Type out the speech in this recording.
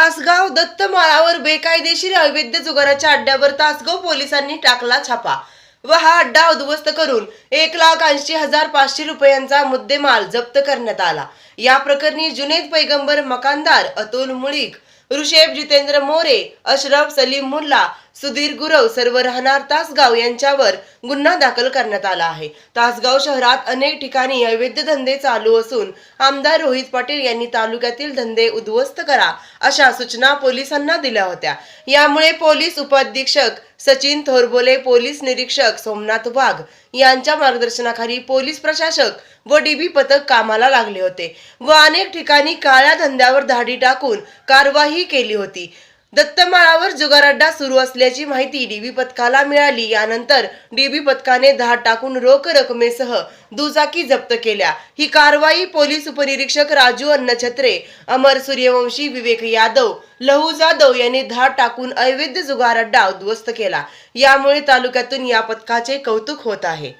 तासगाव दत्तमाळावर बेकायदेशीर अवैध जुगाराच्या अड्ड्यावर तासगाव पोलिसांनी टाकला छापा व हा अड्डा उद्ध्वस्त करून एक लाख ऐंशी हजार पाचशे रुपयांचा मुद्देमाल जप्त करण्यात आला. या प्रकरणी जुनेद पैगंबर मकानदार अतुल मुळीक ऋषेब जितेंद्र मोरे अशरफ सलीम मुल्ला सुधीर गुरव सर्व राहणार तासगाव यांच्यावर गुन्हा दाखल करण्यात आला आहे. तासगाव शहरात अनेक ठिकाणी अवैध धंदे चालू असून आमदार रोहित पाटील यांनी तालुक्यातील धंदे उद्ध्वस्त करा अशा सूचना पोलिसांना दिल्या होत्या. यामुळे पोलीस उपअधीक्षक सचिन थोरबोले पोलीस निरीक्षक सोमनाथ वाघ यांच्या मार्गदर्शनाखाली पोलीस प्रशासक व डीबी पथक कामाला लागले होते व अनेक ठिकाणी काळ्या धंद्यावर धाडी टाकून कारवाई केली होती. दत्तमाळावर जुगारड्डा सुरू असल्याची माहिती डीबी पथकाला मिळाली. यानंतर डीबी पथकाने धाड टाकून रोख रकमेसह दुचाकी जप्त केल्या. ही कारवाई पोलीस उपनिरीक्षक राजू अन्नछत्रे अमर सूर्यवंशी विवेक यादव लहू जाधव यांनी धाड टाकून अवैध जुगारड्डा उद्ध्वस्त केला. यामुळे तालुक्यातून या पथकाचे कौतुक होत आहे.